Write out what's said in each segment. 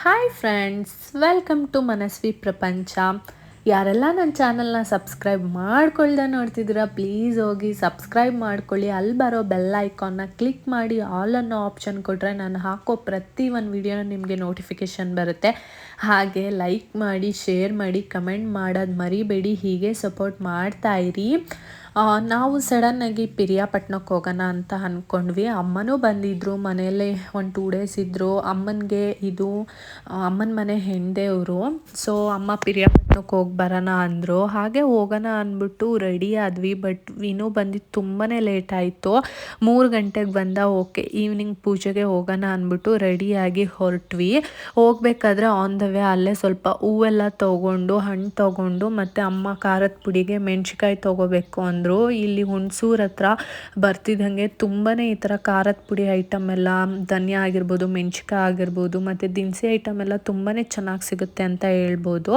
Hi friends welcome to Manasvi Prapancha ಯಾರೆಲ್ಲ ನನ್ನ ಚಾನಲ್ನ ಸಬ್ಸ್ಕ್ರೈಬ್ ಮಾಡ್ಕೊಳ್ದೆ ನೋಡ್ತಿದ್ದೀರಾ ಪ್ಲೀಸ್ ಹೋಗಿ ಸಬ್ಸ್ಕ್ರೈಬ್ ಮಾಡ್ಕೊಳ್ಳಿ. ಅಲ್ಲಿ ಬರೋ ಬೆಲ್ ಐಕಾನ್ನ ಕ್ಲಿಕ್ ಮಾಡಿ ಆಲ್ ಅನ್ನೋ ಆಪ್ಷನ್ ಕೊಟ್ಟರೆ ನಾನು ಹಾಕೋ ಪ್ರತಿ ಒಂದು ವಿಡಿಯೋನ ನಿಮಗೆ ನೋಟಿಫಿಕೇಷನ್ ಬರುತ್ತೆ. ಹಾಗೆ ಲೈಕ್ ಮಾಡಿ ಶೇರ್ ಮಾಡಿ ಕಮೆಂಟ್ ಮಾಡೋದು ಮರಿಬೇಡಿ ಹೀಗೆ ಸಪೋರ್ಟ್ ಮಾಡ್ತಾ ಇರಿ. ಆ, ನಾವು ಸಡನ್ನಾಗಿ ಪಿರಿಯಾಪಟ್ಟಣಕ್ಕೆ ಹೋಗೋಣ ಅಂತ ಅಂದ್ಕೊಂಡ್ವಿ ಅಮ್ಮನೂ ಬಂದಿದ್ದರು ಮನೆಯಲ್ಲೇ ಒಂದು ಟೂ ಡೇಸ್ ಇದ್ದರು ಅಮ್ಮನಿಗೆ ಇದು, ಅಮ್ಮನ ಮನೆ ಹೆಂಡೆಯವರು ಸೊ ಅಮ್ಮ ಪಿರಿಯಾಪಟ್ಟಣಕ್ಕೆ ಹೋಗಿ ಬರೋಣ ಅಂದರು. ಹಾಗೆ ಹೋಗೋಣ ಅಂದ್ಬಿಟ್ಟು ರೆಡಿ ಆದ್ವಿ ಬಟ್ ವಿನೂ ಬಂದಿದ್ದು ತುಂಬಾ ಲೇಟ್ ಆಯಿತು. ಮೂರು ಗಂಟೆಗೆ ಬಂದ ಓಕೆ ಈವ್ನಿಂಗ್ ಪೂಜೆಗೆ ಹೋಗೋಣ ಅಂದ್ಬಿಟ್ಟು ರೆಡಿಯಾಗಿ ಹೊರಟ್ವಿ. ಹೋಗ್ಬೇಕಾದ್ರೆ ಆನ್ ದ ವೇ ಅಲ್ಲೇ ಸ್ವಲ್ಪ ಹೂವೆಲ್ಲ ತೊಗೊಂಡು, ಹಣ್ಣು ತೊಗೊಂಡು ಮತ್ತು ಅಮ್ಮ ಖಾರದ ಪುಡಿಗೆ ಮೆಣ್ಸಿಕಾಯಿ ತೊಗೋಬೇಕು ಅಂದರು. ಇಲ್ಲಿ ಹುಣಸೂರು ಹತ್ರ ಬರ್ತಿದ್ದಂಗೆ ತುಂಬಾ ಈ ಥರ ಖಾರದ ಪುಡಿ ಐಟಮ್ ಎಲ್ಲ, ಧನಿಯಾ ಆಗಿರ್ಬೋದು ಮೆಣಸಿಕಾಯಿ ಆಗಿರ್ಬೋದು, ಮತ್ತು ದಿನಸಿ ಐಟಮ್ ಎಲ್ಲ ತುಂಬಾ ಚೆನ್ನಾಗಿ ಸಿಗುತ್ತೆ ಅಂತ ಹೇಳ್ಬೋದು.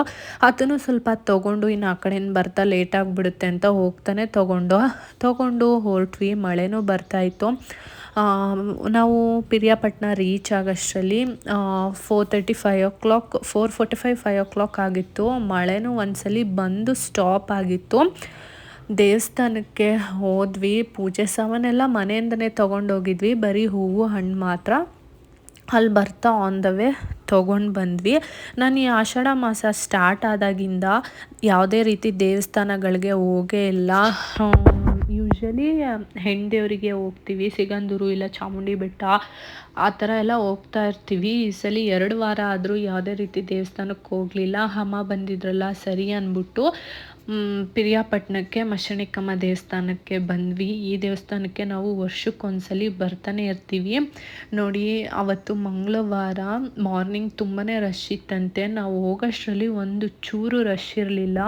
ಅದನ್ನು ಸ್ವಲ್ಪ ತೊಗೊಂಡು ಇನ್ನು ಆ ಕಡೆಯಿಂದ ಬರ್ತಾ ಲೇಟ್ ಆಗಿಬಿಡುತ್ತೆ ಅಂತ ಹೋಗ್ತಾನೆ ತೊಗೊಂಡು. ತೊಗೊಂಡು ಹೊರಟ್ವಿ, ಮಳೆನೂ ಬರ್ತಾಯಿತ್ತು ನಾವು Piriyapatna reach ಆಗೋಷ್ಟರಲ್ಲಿ four thirty five o'clock four forty five five o'clock ಆಗಿತ್ತು. ಮಳೆನೂ ಒಂದ್ಸಲಿ ಬಂದು ಸ್ಟಾಪ್ ಆಗಿತ್ತು. ದೇವಸ್ಥಾನಕ್ಕೆ ಹೋದ್ವಿ, ಪೂಜೆ ಸಾಮಾನೆಲ್ಲ ಮನೆಯಿಂದನೇ ತೊಗೊಂಡೋಗಿದ್ವಿ. ಬರೀ ಹೂವು, ಹಣ್ಣು ಮಾತ್ರ. ಅಲ್ಲಿ ಬರ್ತಾ ಆನ್ ದ ವೇ ತೊಗೊಂಡು ಬಂದ್ವಿ. ನಾನು ಈ ಆಷಾಢ ಮಾಸ ಸ್ಟಾರ್ಟ್ ಆದಾಗಿಂದ ಯಾವುದೇ ರೀತಿ ದೇವಸ್ಥಾನಗಳಿಗೆ ಹೋಗೇ ಇಲ್ಲ. ಯೂಶ್ವಲಿ ಹೆಣ್ದೇವರಿಗೆ ಹೋಗ್ತೀವಿ, ಸಿಗಂದೂರು ಇಲ್ಲ ಚಾಮುಂಡಿ ಬೆಟ್ಟ, ಆ ಥರ ಎಲ್ಲ ಹೋಗ್ತಾ ಇರ್ತೀವಿ. ಈ ಸಲ ಎರಡು ವಾರ ಆದರೂ ಯಾವುದೇ ರೀತಿ ದೇವಸ್ಥಾನಕ್ಕೆ ಹೋಗಲಿಲ್ಲ. ಅಮ್ಮ ಬಂದಿದ್ರಲ್ಲ ಸರಿ ಅಂದ್ಬಿಟ್ಟು ಪಿರಿಯಾಪಟ್ಟಣಕ್ಕೆ, ಮಶಣಿಕಮ್ಮ ದೇವಸ್ಥಾನಕ್ಕೆ ಬಂದ್ವಿ. ಈ ದೇವಸ್ಥಾನಕ್ಕೆ ನಾವು ವರ್ಷಕ್ಕೊಂದ್ಸಲಿ ಬರ್ತಾನೆ ಇರ್ತೀವಿ. ನೋಡಿ, ಅವತ್ತು ಮಂಗಳವಾರ ಮಾರ್ನಿಂಗ್ ತುಂಬಾ ರಶ್ ಇತ್ತಂತೆ. ನಾವು ಹೋಗೋಷ್ಟರಲ್ಲಿ ಒಂದು ಚೂರು ರಶ್ ಇರಲಿಲ್ಲ.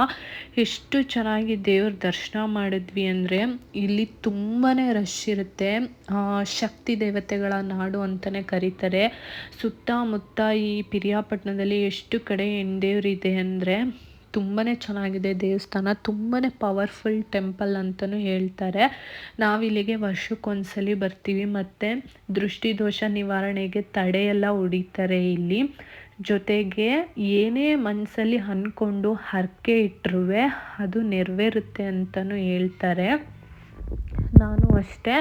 ಎಷ್ಟು ಚೆನ್ನಾಗಿ ದೇವ್ರ ದರ್ಶನ ಮಾಡಿದ್ವಿ ಅಂದರೆ ಇಲ್ಲಿ ತುಂಬಾ ರಶ್ ಇರುತ್ತೆ. ಶಕ್ತಿ ದೇವತೆಗಳ ನಾಡು ಅಂತಲೇ ಕರೀತಾರೆ. ಸುತ್ತಮುತ್ತ ಈ ಪಿರಿಯಾಪಟ್ಟಣದಲ್ಲಿ ಎಷ್ಟು ಕಡೆ ಹೆಣ್ದೇವ್ರಿದೆ ಅಂದರೆ ತುಂಬಾ ಚೆನ್ನಾಗಿದೆ ದೇವಸ್ಥಾನ ತುಂಬಾ ಪವರ್ಫುಲ್ ಟೆಂಪಲ್ ಅಂತಲೂ ಹೇಳ್ತಾರೆ. ನಾವಿಲ್ಲಿಗೆ ವರ್ಷಕ್ಕೊಂದ್ಸಲಿ ಬರ್ತೀವಿ, ಮತ್ತು ದೃಷ್ಟಿದೋಷ ನಿವಾರಣೆಗೆ ತಡೆಯೆಲ್ಲ ಹೊಡಿತಾರೆ ಇಲ್ಲಿ. ಜೊತೆಗೆ ಏನೇ ಮನಸ್ಸಲ್ಲಿ ಅಂದ್ಕೊಂಡು ಹರಕೆ ಇಟ್ಟರೂ ಅದು ನೆರವೇರುತ್ತೆ ಅಂತಲೂ ಹೇಳ್ತಾರೆ. ನಾನು ಅಷ್ಟೇ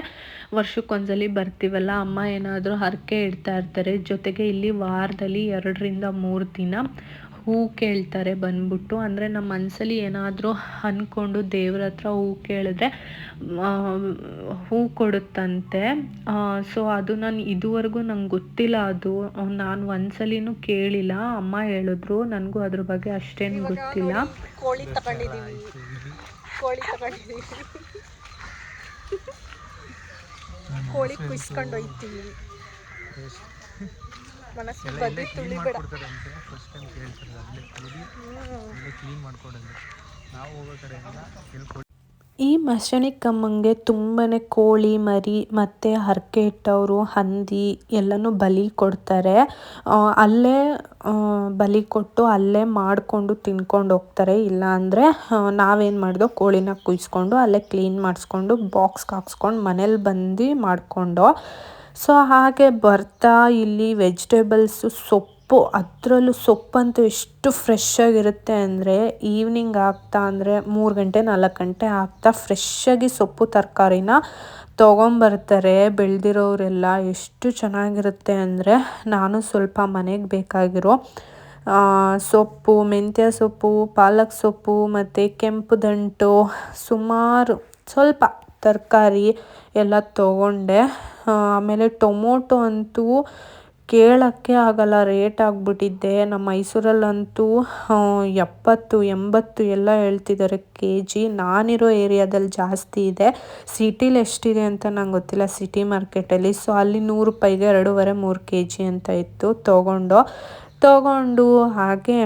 ವರ್ಷಕ್ಕೊಂದ್ಸಲಿ ಬರ್ತೀವಲ್ಲ, ಅಮ್ಮ ಏನಾದರೂ ಹರಕೆ ಇಡ್ತಾ ಇರ್ತಾರೆ. ಜೊತೆಗೆ ಇಲ್ಲಿ ವಾರದಲ್ಲಿ ಎರಡರಿಂದ ಮೂರು ದಿನ ಹೂ ಕೇಳ್ತಾರೆ ಬಂದ್ಬಿಟ್ಟು. ಅಂದರೆ ನಮ್ಮ ಮನಸ್ಸಲ್ಲಿ ಏನಾದರೂ ಅಂದ್ಕೊಂಡು ದೇವ್ರ ಹತ್ರ ಹೂ ಕೇಳಿದ್ರೆ ಹೂ ಕೊಡುತ್ತಂತೆ. ಸೊ ಅದು ನಾನು ಇದುವರೆಗೂ ನಂಗೆ ಗೊತ್ತಿಲ್ಲ ಅದು. ನಾನು ಒಂದ್ಸಲಿನೂ ಕೇಳಿಲ್ಲ. ಅಮ್ಮ ಹೇಳಿದ್ರು. ನನಗೂ ಅದ್ರ ಬಗ್ಗೆ ಅಷ್ಟೇನು ಗೊತ್ತಿಲ್ಲ. ಕೋಳಿ ತಗೊಂಡಿದ್ದೀನಿ ಕೋಳಿ ತಗೊಂಡಿದ್ದೀನಿ ಕೋಳಿ ಕುಯ್ಸ್ಕೊಂಡು ಹೋಯ್ತೀವಿ. ಮನಸ್ಸು ಬದಿ ತುಳಿಬೇಡ. ಫಸ್ಟ್ ಟೈಮ್ ಕೇಳ್ತಾರೆ ಅಲ್ಲೇ ಕುಡಿ ಅಲ್ಲೇ ಕ್ಲೀನ್ ಮಾಡ್ಕೊಡೋದು. ನಾವು ಹೋಗೋ ಕಡೆ ಎಲ್ಲ ಎಲ್ಲಿ ಈ ಮಶಣಿಕಮ್ಮಂಗೆ ತುಂಬಾ ಕೋಳಿ ಮರಿ ಮತ್ತು ಹರಕೆ ಇಟ್ಟವರು ಹಂದಿ ಎಲ್ಲನೂ ಬಲಿ ಕೊಡ್ತಾರೆ. ಅಲ್ಲೇ ಬಲಿ ಕೊಟ್ಟು ಅಲ್ಲೇ ಮಾಡಿಕೊಂಡು ತಿನ್ಕೊಂಡು ಹೋಗ್ತಾರೆ. ಇಲ್ಲ ಅಂದರೆ ನಾವೇನು ಮಾಡಿದೋ ಕೋಳಿನ ಕುಯ್ಸ್ಕೊಂಡು ಅಲ್ಲೇ ಕ್ಲೀನ್ ಮಾಡಿಸ್ಕೊಂಡು ಬಾಕ್ಸ್ಗೆ ಹಾಕ್ಸ್ಕೊಂಡು ಮನೇಲಿ ಬಂದು ಮಾಡಿಕೊಂಡು ಸೊ ಹಾಗೆ ಬರ್ತಾ ಇಲ್ಲಿ ವೆಜಿಟೇಬಲ್ಸು ಸೊಪ್ಪು, ಅದರಲ್ಲೂ ಸೊಪ್ಪಂತೂ ಎಷ್ಟು ಫ್ರೆಶ್ ಆಗಿರುತ್ತೆ ಅಂದರೆ ಈವ್ನಿಂಗ್ ಆಗ್ತಾ ಅಂದರೆ ಮೂರು ಗಂಟೆ, ನಾಲ್ಕು ಗಂಟೆ ಆಗ್ತಾ ಫ್ರೆಶ್ಶಾಗಿ ಸೊಪ್ಪು ತರಕಾರಿನ ತೊಗೊಂಬರ್ತಾರೆ. ಬೆಳೆದಿರೋರೆಲ್ಲ ಎಷ್ಟು ಚೆನ್ನಾಗಿರುತ್ತೆ ಅಂದರೆ ನಾನು ಸ್ವಲ್ಪ ಮನೆಗೆ ಬೇಕಾಗಿರೋ ಸೊಪ್ಪು, ಮೆಂತ್ಯ ಸೊಪ್ಪು, ಪಾಲಕ್ ಸೊಪ್ಪು ಮತ್ತು ಕೆಂಪು ದಂಟು, ಸುಮಾರು ಸ್ವಲ್ಪ ತರಕಾರಿ ಎಲ್ಲ ತೊಗೊಂಡೆ. ಆಮೇಲೆ ಟೊಮೊಟೊ ಅಂತೂ ಕೇಳೋಕ್ಕೆ ಆಗಲ್ಲ, ರೇಟ್ ಆಗಿಬಿಟ್ಟಿದ್ದೆ. ನಮ್ಮ ಮೈಸೂರಲ್ಲಂತೂ ಎಪ್ಪತ್ತು, ಎಂಬತ್ತು ಎಲ್ಲ ಹೇಳ್ತಿದ್ದಾರೆ ಕೆ ಜಿ ನಾನಿರೋ ಏರಿಯಾದಲ್ಲಿ ಜಾಸ್ತಿ ಇದೆ. ಸಿಟಿಲಿ ಎಷ್ಟಿದೆ ಅಂತ ನಂಗೆ ಗೊತ್ತಿಲ್ಲ, ಸಿಟಿ ಮಾರ್ಕೆಟಲ್ಲಿ. ಸೊ, ಅಲ್ಲಿ ನೂರು ರೂಪಾಯಿಗೆ ಎರಡೂವರೆ, ಮೂರು ಕೆ ಜಿ ಅಂತ ಇತ್ತು ತೊಗೊಂಡು. ತೊಗೊಂಡು ಹಾಗೆ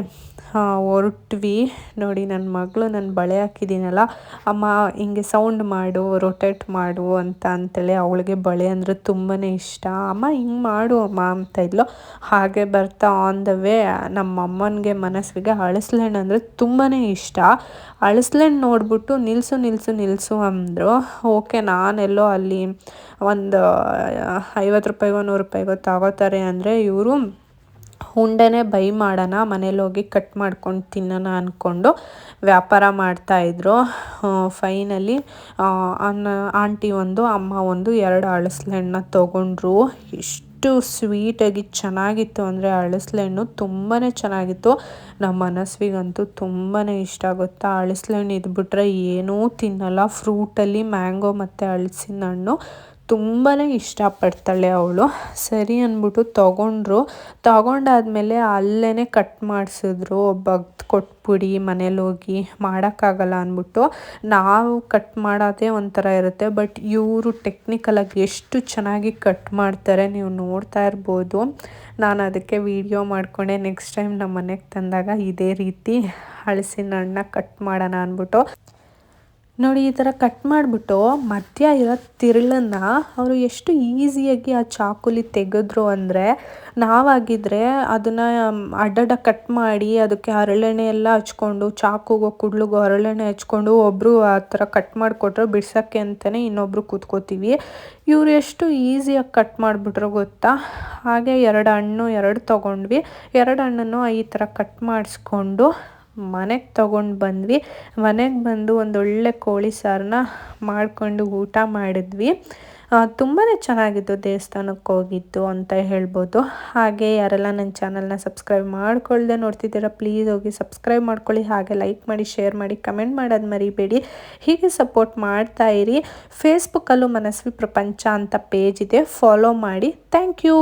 ಹೊರಟ್ವಿ ನೋಡಿ ನನ್ನ ಮಗಳು ನನ್ನ ಬಳೆ ಹಾಕಿದ್ದೀನಲ್ಲ ಅಮ್ಮ ಹಿಂಗೆ ಸೌಂಡ್ ಮಾಡು ರೊಟೇಟ್ ಮಾಡು ಅಂತ ಅಂತೇಳಿ ಅವಳಿಗೆ ಬಳೆ ಅಂದರೆ ತುಂಬಾ ಇಷ್ಟ. ಅಮ್ಮ, ಹಿಂಗೆ ಮಾಡು ಅಮ್ಮ ಅಂತ ಇದ್ಲು. ಹಾಗೆ ಬರ್ತಾ ಆನ್ ದ ವೇ ನಮ್ಮ ಅಮ್ಮನಿಗೆ ಮನಸ್ಸಿಗೆ ಹಳಸ್ಲೆಣ್ಣು ಅಂದರೆ ತುಂಬಾ ಇಷ್ಟ. ಹಳಸ್ಲೆಣ್ಣು ನೋಡಿಬಿಟ್ಟು ನಿಲ್ಲಿಸು ನಿಲ್ಲಿಸು ನಿಲ್ಲಿಸು ಅಂದರು. ಓಕೆ, ನಾನೆಲ್ಲೋ ಅಲ್ಲಿ ಒಂದು ಐವತ್ತು ರೂಪಾಯಿಗೋ, ನೂರು ರೂಪಾಯಿಗೋ ತಗೋತಾರೆ ಅಂದರೆ ಇವರು ಉಂಡೆನೇ ಬೈ ಮಾಡೋಣ, ಮನೇಲಿ ಹೋಗಿ ಕಟ್ ಮಾಡ್ಕೊಂಡು ತಿನ್ನೋಣ ಅಂದ್ಕೊಂಡು ವ್ಯಾಪಾರ ಮಾಡ್ತಾಯಿದ್ರು ಫೈನಲಿ ಅನ್ನ, ಆಂಟಿ ಒಂದು, ಅಮ್ಮ ಒಂದು ಎರಡು ಅಳಸಲೆ ಹಣ್ಣು ತೊಗೊಂಡ್ರು. ಎಷ್ಟು ಸ್ವೀಟಾಗಿ ಚೆನ್ನಾಗಿತ್ತು ಅಂದರೆ ಅಳಸಲೆ ಹಣ್ಣು ತುಂಬಾ ಚೆನ್ನಾಗಿತ್ತು. ನಮ್ಮ ಮನಸ್ವಿಗಂತೂ ತುಂಬಾ ಇಷ್ಟ ಆಗುತ್ತಾ. ಅಳಸಲೆ ಹಣ್ಣು ಇದ್ಬಿಟ್ರೆ ಏನೂ ತಿನ್ನಲ್ಲ. ಫ್ರೂಟಲ್ಲಿ ಮ್ಯಾಂಗೋ ಮತ್ತು ಹಳಸಿನ ಹಣ್ಣು ತುಂಬಾ ಇಷ್ಟಪಡ್ತಾಳೆ ಅವಳು. ಸರಿ ಅಂದ್ಬಿಟ್ಟು ತೊಗೊಂಡ್ರು. ತೊಗೊಂಡಾದ್ಮೇಲೆ ಅಲ್ಲೇ ಕಟ್ ಮಾಡಿಸಿದ್ರು. ಒಬ್ಬ ಕೊಟ್ಬಿಡಿ ಹೋಗಿ ಮಾಡೋಕ್ಕಾಗಲ್ಲ ಅಂದ್ಬಿಟ್ಟು. ನಾವು ಕಟ್ ಮಾಡೋದೇ ಒಂಥರ ಇರುತ್ತೆ. ಬಟ್ ಇವರು ಟೆಕ್ನಿಕಲಾಗಿ ಎಷ್ಟು ಚೆನ್ನಾಗಿ ಕಟ್ ಮಾಡ್ತಾರೆ ನೀವು ನೋಡ್ತಾ ಇರ್ಬೋದು. ನಾನು ಅದಕ್ಕೆ ವಿಡಿಯೋ ಮಾಡಿಕೊಂಡೆ. ನೆಕ್ಸ್ಟ್ ಟೈಮ್ ನಮ್ಮ ಮನೆಗೆ ತಂದಾಗ ಇದೇ ರೀತಿ ಹಳಸಿನ ಹಣ್ಣ ಕಟ್ ಮಾಡೋಣ ಅಂದ್ಬಿಟ್ಟು. ನೋಡಿ, ಈ ಥರ ಕಟ್ ಮಾಡಿಬಿಟ್ಟು ಮಧ್ಯ ಇರೋ ತಿರುಳನ್ನು ಅವರು ಎಷ್ಟು ಈಸಿಯಾಗಿ ಆ ಚಾಕುಲಿ ತೆಗೆದ್ರು ಅಂದರೆ ನಾವಾಗಿದ್ದರೆ ಅದನ್ನು ಅಡ್ಡಡ್ಡ ಕಟ್ ಮಾಡಿ ಅದಕ್ಕೆ ಹರಳೆಣ್ಣೆ ಎಲ್ಲ ಹಚ್ಕೊಂಡು, ಚಾಕುಗೋ, ಕುಡ್ಲಿಗೋ ಹರಳೆಣ್ಣೆ ಹಚ್ಕೊಂಡು ಒಬ್ಬರು ಆ ಥರ ಕಟ್ ಮಾಡಿಕೊಟ್ರೆ ಬಿಡ್ಸೋಕ್ಕೆ ಅಂತಲೇ ಇನ್ನೊಬ್ಬರು ಕೂತ್ಕೋತೀವಿ. ಇವರು ಎಷ್ಟು ಈಸಿಯಾಗಿ ಕಟ್ ಮಾಡಿಬಿಟ್ರು ಗೊತ್ತಾ? ಹಾಗೆ ಎರಡು ಹಣ್ಣು ಎರಡು ತೊಗೊಂಡ್ವಿ. ಎರಡು ಹಣ್ಣನ್ನು ಈ ಥರ ಕಟ್ ಮಾಡಿಸ್ಕೊಂಡು ಮನೆಗೆ ತೊಗೊಂಡು ಬಂದ್ವಿ. ಮನೆಗೆ ಬಂದು ಒಂದೊಳ್ಳೆ ಕೋಳಿ ಸಾರನ್ನ ಮಾಡಿಕೊಂಡು ಊಟ ಮಾಡಿದ್ವಿ. ತುಂಬಾ ಚೆನ್ನಾಗಿತ್ತು ದೇವಸ್ಥಾನಕ್ಕೆ ಹೋಗಿದ್ದು ಅಂತ ಹೇಳ್ಬೋದು. ಹಾಗೆ ಯಾರೆಲ್ಲ ನನ್ನ ಚಾನಲ್ನ ಸಬ್ಸ್ಕ್ರೈಬ್ ಮಾಡ್ಕೊಳ್ಳ್ದೆ ನೋಡ್ತಿದ್ದೀರಾ, ಪ್ಲೀಸ್ ಹೋಗಿ ಸಬ್ಸ್ಕ್ರೈಬ್ ಮಾಡ್ಕೊಳ್ಳಿ. ಹಾಗೆ ಲೈಕ್ ಮಾಡಿ, ಶೇರ್ ಮಾಡಿ, ಕಮೆಂಟ್ ಮಾಡೋದು ಮರಿಬೇಡಿ. ಹೀಗೆ ಸಪೋರ್ಟ್ ಮಾಡ್ತಾ ಇರಿ. ಫೇಸ್ಬುಕ್ಕಲ್ಲೂ ಮನಸ್ವಿ ಪ್ರಪಂಚ ಅಂತ ಪೇಜ್ ಇದೆ. ಫಾಲೋ ಮಾಡಿ. Thank you.